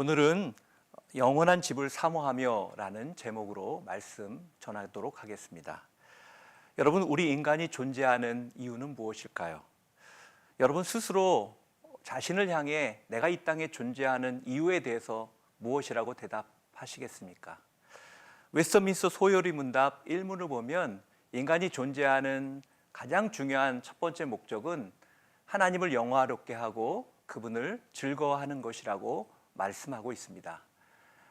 오늘은 영원한 집을 사모하며라는 제목으로 말씀 전하도록 하겠습니다. 여러분, 우리 인간이 존재하는 이유는 무엇일까요? 여러분 스스로 자신을 향해 내가 이 땅에 존재하는 이유에 대해서 무엇이라고 대답하시겠습니까? 웨스터민스터 소요리 문답 1문을 보면 인간이 존재하는 가장 중요한 첫 번째 목적은 하나님을 영화롭게 하고 그분을 즐거워하는 것이라고 말씀하고 있습니다.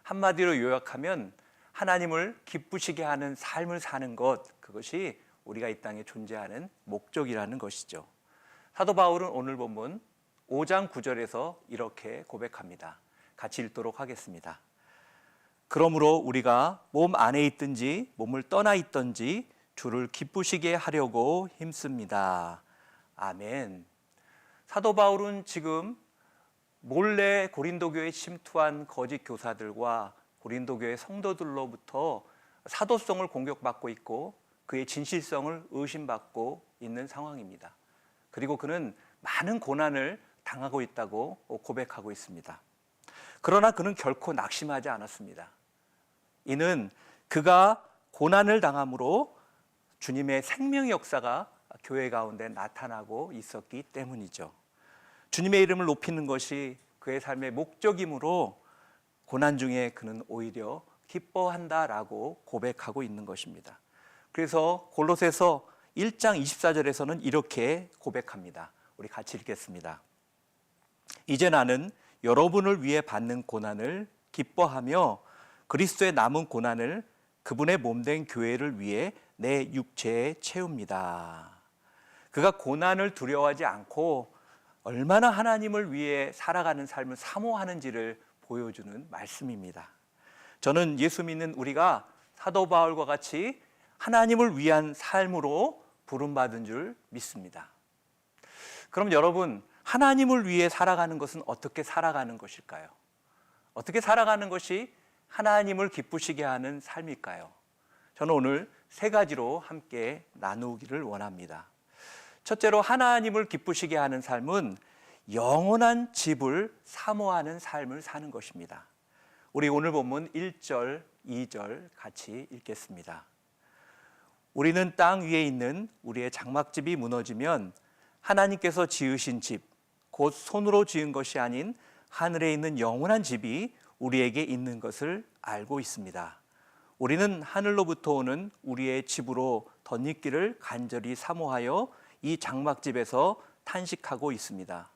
한마디로 요약하면 하나님을 기쁘시게 하는 삶을 사는 것, 그것이 우리가 이 땅에 존재하는 목적이라는 것이죠. 사도 바울은 오늘 본문 5장 9절에서 이렇게 고백합니다. 같이 읽도록 하겠습니다. 그러므로 우리가 몸 안에 있든지 몸을 떠나 있든지 주를 기쁘시게 하려고 힘씁니다. 아멘. 사도 바울은 지금 몰래 고린도 교회에 침투한 거짓 교사들과 고린도 교회 성도들로부터 사도성을 공격받고 있고 그의 진실성을 의심받고 있는 상황입니다. 그리고 그는 많은 고난을 당하고 있다고 고백하고 있습니다. 그러나 그는 결코 낙심하지 않았습니다. 이는 그가 고난을 당함으로 주님의 생명 역사가 교회 가운데 나타나고 있었기 때문이죠. 주님의 이름을 높이는 것이 그의 삶의 목적이므로 고난 중에 그는 오히려 기뻐한다라고 고백하고 있는 것입니다. 그래서 골로새서 1장 24절에서는 이렇게 고백합니다. 우리 같이 읽겠습니다. 이제 나는 여러분을 위해 받는 고난을 기뻐하며 그리스도의 남은 고난을 그분의 몸된 교회를 위해 내 육체에 채웁니다. 그가 고난을 두려워하지 않고 얼마나 하나님을 위해 살아가는 삶을 사모하는지를 보여주는 말씀입니다. 저는 예수 믿는 우리가 사도 바울과 같이 하나님을 위한 삶으로 부름받은 줄 믿습니다. 그럼 여러분, 하나님을 위해 살아가는 것은 어떻게 살아가는 것일까요? 어떻게 살아가는 것이 하나님을 기쁘시게 하는 삶일까요? 저는 오늘 세 가지로 함께 나누기를 원합니다. 첫째로 하나님을 기쁘시게 하는 삶은 영원한 집을 사모하는 삶을 사는 것입니다. 우리 오늘 본문 1절, 2절 같이 읽겠습니다. 우리는 땅 위에 있는 우리의 장막집이 무너지면 하나님께서 지으신 집, 곧 손으로 지은 것이 아닌 하늘에 있는 영원한 집이 우리에게 있는 것을 알고 있습니다. 우리는 하늘로부터 오는 우리의 집으로 덧입기를 간절히 사모하여 이 장막집에서 탄식하고 있습니다.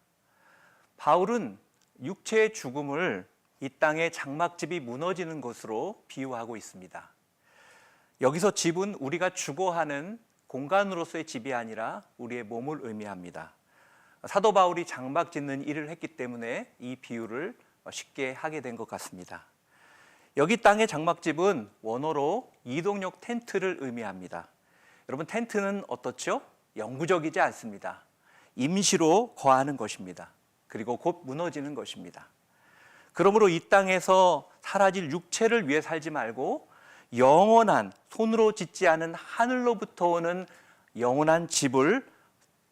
바울은 육체의 죽음을 이 땅의 장막집이 무너지는 것으로 비유하고 있습니다. 여기서 집은 우리가 주거하는 공간으로서의 집이 아니라 우리의 몸을 의미합니다. 사도 바울이 장막 짓는 일을 했기 때문에 이 비유를 쉽게 하게 된 것 같습니다. 여기 땅의 장막집은 원어로 이동력 텐트를 의미합니다. 여러분 텐트는 어떻죠? 영구적이지 않습니다. 임시로 거하는 것입니다. 그리고 곧 무너지는 것입니다. 그러므로 이 땅에서 사라질 육체를 위해 살지 말고 영원한 손으로 짓지 않은 하늘로부터 오는 영원한 집을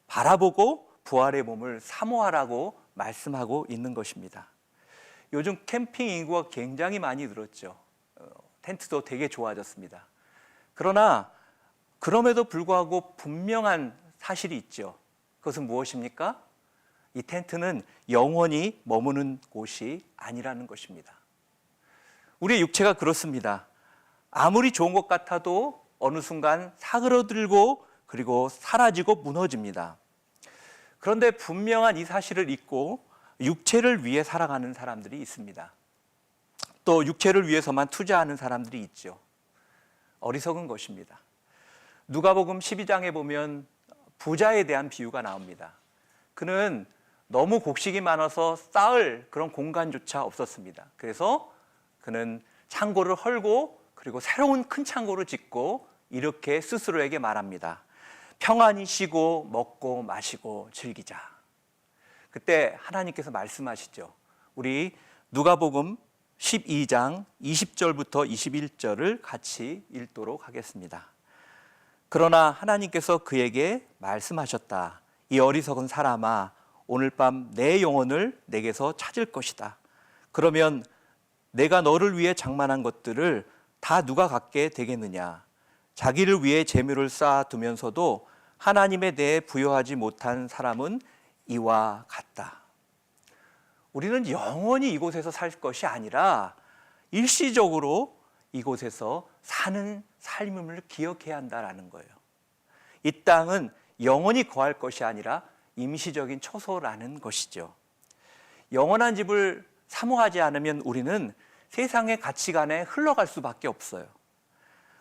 바라보고 부활의 몸을 사모하라고 말씀하고 있는 것입니다. 요즘 캠핑 인구가 굉장히 많이 늘었죠. 어, 텐트도 되게 좋아졌습니다. 그러나 그럼에도 불구하고 분명한 사실이 있죠. 그것은 무엇입니까? 이 텐트는 영원히 머무는 곳이 아니라는 것입니다. 우리의 육체가 그렇습니다. 아무리 좋은 것 같아도 어느 순간 사그러들고 그리고 사라지고 무너집니다. 그런데 분명한 이 사실을 잊고 육체를 위해 살아가는 사람들이 있습니다. 또 육체를 위해서만 투자하는 사람들이 있죠. 어리석은 것입니다. 누가복음 12장에 보면 부자에 대한 비유가 나옵니다. 그는 너무 곡식이 많아서 쌓을 그런 공간조차 없었습니다. 그래서 그는 창고를 헐고 그리고 새로운 큰 창고를 짓고 이렇게 스스로에게 말합니다. 평안히 쉬고 먹고 마시고 즐기자. 그때 하나님께서 말씀하시죠. 우리 누가복음 12장 20절부터 21절을 같이 읽도록 하겠습니다. 그러나 하나님께서 그에게 말씀하셨다. 이 어리석은 사람아, 오늘 밤 내 영혼을 내게서 찾을 것이다. 그러면 내가 너를 위해 장만한 것들을 다 누가 갖게 되겠느냐? 자기를 위해 재물을 쌓아두면서도 하나님에 대해 부여하지 못한 사람은 이와 같다. 우리는 영원히 이곳에서 살 것이 아니라 일시적으로 이곳에서 사는 삶임을 기억해야 한다라는 거예요. 이 땅은 영원히 거할 것이 아니라 임시적인 처소라는 것이죠. 영원한 집을 사모하지 않으면 우리는 세상의 가치관에 흘러갈 수밖에 없어요.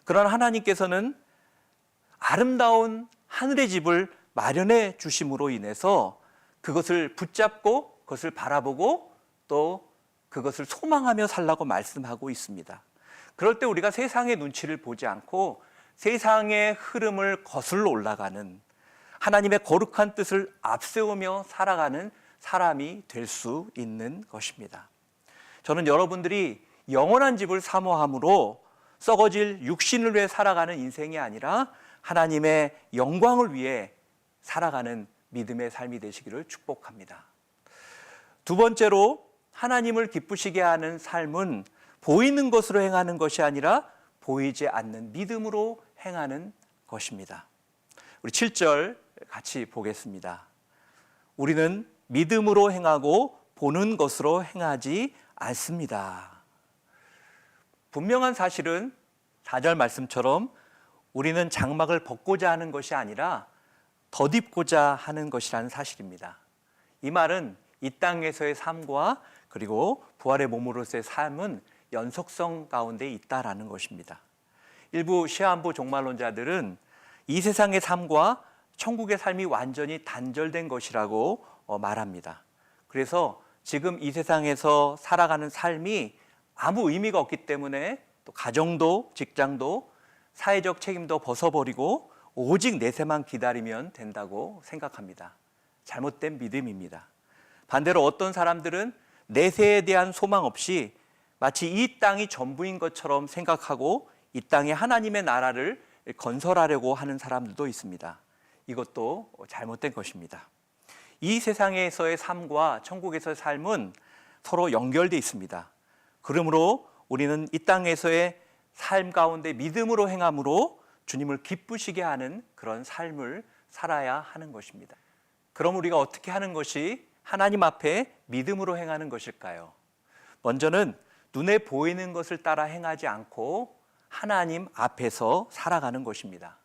그러나 하나님께서는 아름다운 하늘의 집을 마련해 주심으로 인해서 그것을 붙잡고 그것을 바라보고 또 그것을 소망하며 살라고 말씀하고 있습니다. 그럴 때 우리가 세상의 눈치를 보지 않고 세상의 흐름을 거슬러 올라가는 하나님의 거룩한 뜻을 앞세우며 살아가는 사람이 될 수 있는 것입니다. 저는 여러분들이 영원한 집을 사모함으로 썩어질 육신을 위해 살아가는 인생이 아니라 하나님의 영광을 위해 살아가는 믿음의 삶이 되시기를 축복합니다. 두 번째로 하나님을 기쁘시게 하는 삶은 보이는 것으로 행하는 것이 아니라 보이지 않는 믿음으로 행하는 것입니다. 우리 7절 같이 보겠습니다. 우리는 믿음으로 행하고 보는 것으로 행하지 않습니다. 분명한 사실은 4절 말씀처럼 우리는 장막을 벗고자 하는 것이 아니라 덧입고자 하는 것이라는 사실입니다. 이 말은 이 땅에서의 삶과 그리고 부활의 몸으로서의 삶은 연속성 가운데 있다라는 것입니다. 일부 시한부 종말론자들은 이 세상의 삶과 천국의 삶이 완전히 단절된 것이라고 어, 말합니다. 그래서 지금 이 세상에서 살아가는 삶이 아무 의미가 없기 때문에 또 가정도 직장도 사회적 책임도 벗어버리고 오직 내세만 기다리면 된다고 생각합니다. 잘못된 믿음입니다. 반대로 어떤 사람들은 내세에 대한 소망 없이 마치 이 땅이 전부인 것처럼 생각하고 이 땅에 하나님의 나라를 건설하려고 하는 사람들도 있습니다. 이것도 잘못된 것입니다. 이 세상에서의 삶과 천국에서의 삶은 서로 연결되어 있습니다. 그러므로 우리는 이 땅에서의 삶 가운데 믿음으로 행함으로 주님을 기쁘시게 하는 그런 삶을 살아야 하는 것입니다. 그럼 우리가 어떻게 하는 것이 하나님 앞에 믿음으로 행하는 것일까요? 먼저는 눈에 보이는 것을 따라 행하지 않고 하나님 앞에서 살아가는 것입니다.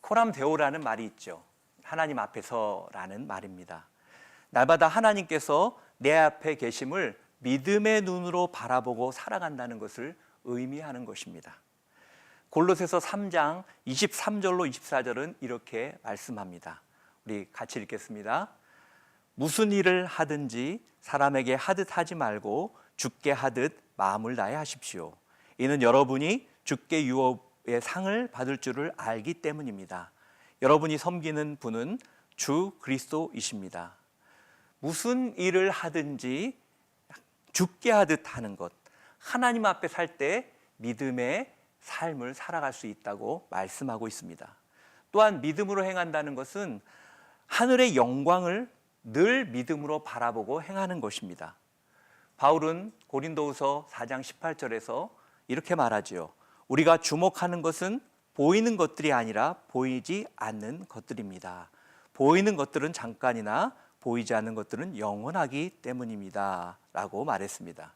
코람 데오라는 말이 있죠. 하나님 앞에서라는 말입니다. 날마다 하나님께서 내 앞에 계심을 믿음의 눈으로 바라보고 살아간다는 것을 의미하는 것입니다. 골로새서 3장 23절로 24절은 이렇게 말씀합니다. 우리 같이 읽겠습니다. 무슨 일을 하든지 사람에게 하듯 하지 말고 죽게 하듯 마음을 다해 하십시오. 이는 여러분이 죽게 유업의 상을 받을 줄을 알기 때문입니다. 여러분이 섬기는 분은 주 그리스도이십니다. 무슨 일을 하든지 죽게 하듯 하는 것. 하나님 앞에 살 때 믿음의 삶을 살아갈 수 있다고 말씀하고 있습니다. 또한 믿음으로 행한다는 것은 하늘의 영광을 늘 믿음으로 바라보고 행하는 것입니다. 바울은 고린도후서 4장 18절에서 이렇게 말하지요. 우리가 주목하는 것은 보이는 것들이 아니라 보이지 않는 것들입니다. 보이는 것들은 잠깐이나 보이지 않는 것들은 영원하기 때문입니다. 라고 말했습니다.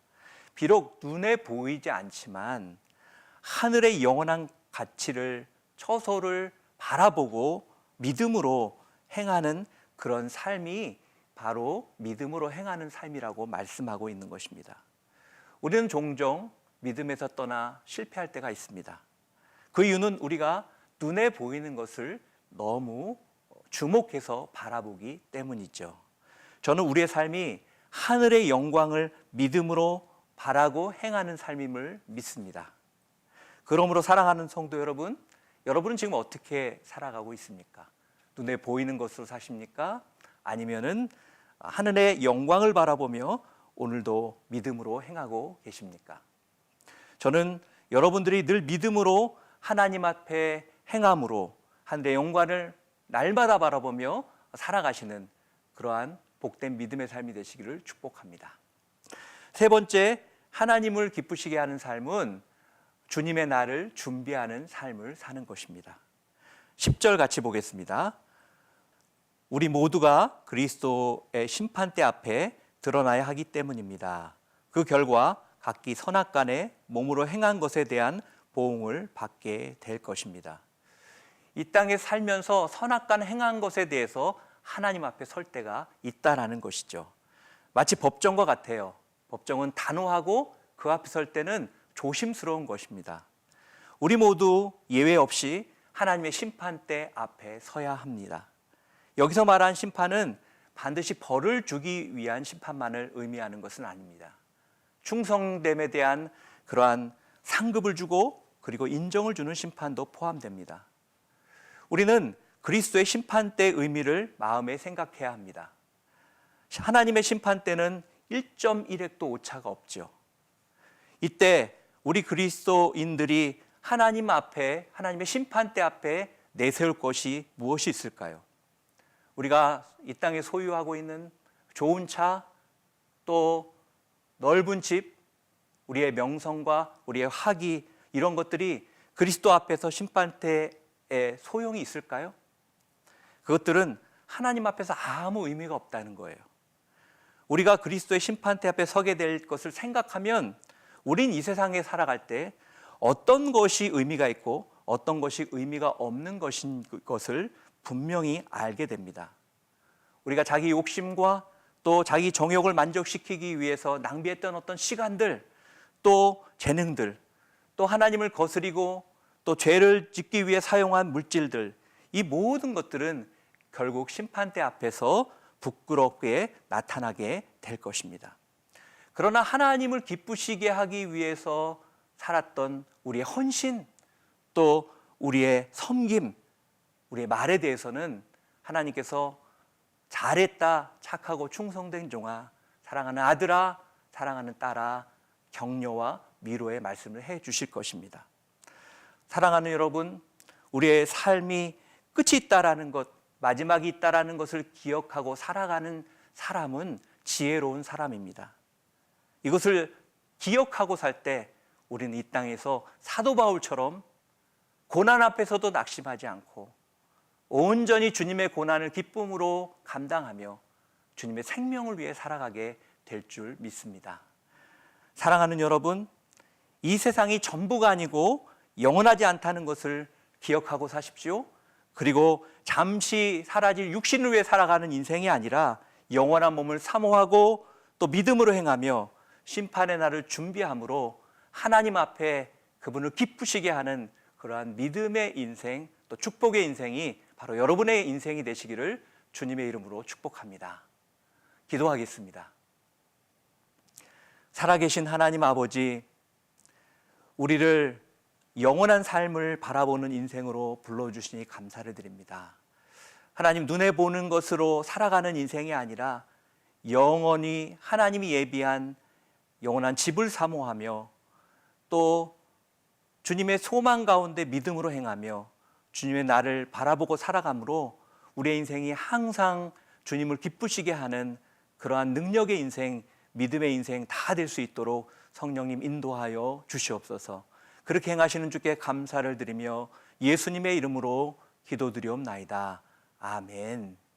비록 눈에 보이지 않지만 하늘의 영원한 가치를 처소를 바라보고 믿음으로 행하는 그런 삶이 바로 믿음으로 행하는 삶이라고 말씀하고 있는 것입니다. 우리는 종종 믿음에서 떠나 실패할 때가 있습니다. 그 이유는 우리가 눈에 보이는 것을 너무 주목해서 바라보기 때문이죠. 저는 우리의 삶이 하늘의 영광을 믿음으로 바라고 행하는 삶임을 믿습니다. 그러므로 사랑하는 성도 여러분, 여러분은 지금 어떻게 살아가고 있습니까? 눈에 보이는 것으로 사십니까? 아니면은 하늘의 영광을 바라보며 오늘도 믿음으로 행하고 계십니까? 저는 여러분들이 늘 믿음으로 하나님 앞에 행함으로 하늘의 영광을 날마다 바라보며 살아가시는 그러한 복된 믿음의 삶이 되시기를 축복합니다. 세 번째, 하나님을 기쁘시게 하는 삶은 주님의 날을 준비하는 삶을 사는 것입니다. 10절 같이 보겠습니다. 우리 모두가 그리스도의 심판대 앞에 드러나야 하기 때문입니다. 그 결과 각기 선악간에 몸으로 행한 것에 대한 보응을 받게 될 것입니다. 이 땅에 살면서 선악간 행한 것에 대해서 하나님 앞에 설 때가 있다라는 것이죠. 마치 법정과 같아요. 법정은 단호하고 그 앞에 설 때는 조심스러운 것입니다. 우리 모두 예외 없이 하나님의 심판대 앞에 서야 합니다. 여기서 말한 심판은 반드시 벌을 주기 위한 심판만을 의미하는 것은 아닙니다. 충성됨에 대한 그러한 상급을 주고 그리고 인정을 주는 심판도 포함됩니다. 우리는 그리스도의 심판대의 의미를 마음에 생각해야 합니다. 하나님의 심판대는 1.1획도 오차가 없죠. 이때 우리 그리스도인들이 하나님 앞에 하나님의 심판대 앞에 내세울 것이 무엇이 있을까요? 우리가 이 땅에 소유하고 있는 좋은 차, 또 넓은 집, 우리의 명성과 우리의 학위 이런 것들이 그리스도 앞에서 심판대에 소용이 있을까요? 그것들은 하나님 앞에서 아무 의미가 없다는 거예요. 우리가 그리스도의 심판대 앞에 서게 될 것을 생각하면 우린 이 세상에 살아갈 때 어떤 것이 의미가 있고 어떤 것이 의미가 없는 것인 것을 분명히 알게 됩니다. 우리가 자기 욕심과 또 자기 정욕을 만족시키기 위해서 낭비했던 어떤 시간들, 또 재능들, 또 하나님을 거스리고 또 죄를 짓기 위해 사용한 물질들, 이 모든 것들은 결국 심판대 앞에서 부끄럽게 나타나게 될 것입니다. 그러나 하나님을 기쁘시게 하기 위해서 살았던 우리의 헌신, 또 우리의 섬김, 우리의 말에 대해서는 하나님께서 잘했다, 착하고 충성된 종아, 사랑하는 아들아, 사랑하는 딸아, 격려와 위로의 말씀을 해 주실 것입니다. 사랑하는 여러분, 우리의 삶이 끝이 있다라는 것, 마지막이 있다라는 것을 기억하고 살아가는 사람은 지혜로운 사람입니다. 이것을 기억하고 살 때 우리는 이 땅에서 사도 바울처럼 고난 앞에서도 낙심하지 않고 온전히 주님의 고난을 기쁨으로 감당하며 주님의 생명을 위해 살아가게 될 줄 믿습니다. 사랑하는 여러분, 이 세상이 전부가 아니고 영원하지 않다는 것을 기억하고 사십시오. 그리고 잠시 사라질 육신을 위해 살아가는 인생이 아니라 영원한 몸을 사모하고 또 믿음으로 행하며 심판의 날을 준비함으로 하나님 앞에 그분을 기쁘시게 하는 그러한 믿음의 인생 또 축복의 인생이 바로 여러분의 인생이 되시기를 주님의 이름으로 축복합니다. 기도하겠습니다. 살아계신 하나님 아버지, 우리를 영원한 삶을 바라보는 인생으로 불러주시니 감사를 드립니다. 하나님 눈에 보는 것으로 살아가는 인생이 아니라 영원히 하나님이 예비한 영원한 집을 사모하며 또 주님의 소망 가운데 믿음으로 행하며 주님의 나를 바라보고 살아감으로 우리의 인생이 항상 주님을 기쁘시게 하는 그러한 능력의 인생, 믿음의 인생 다 될 수 있도록 성령님 인도하여 주시옵소서. 그렇게 행하시는 주께 감사를 드리며 예수님의 이름으로 기도드리옵나이다. 아멘.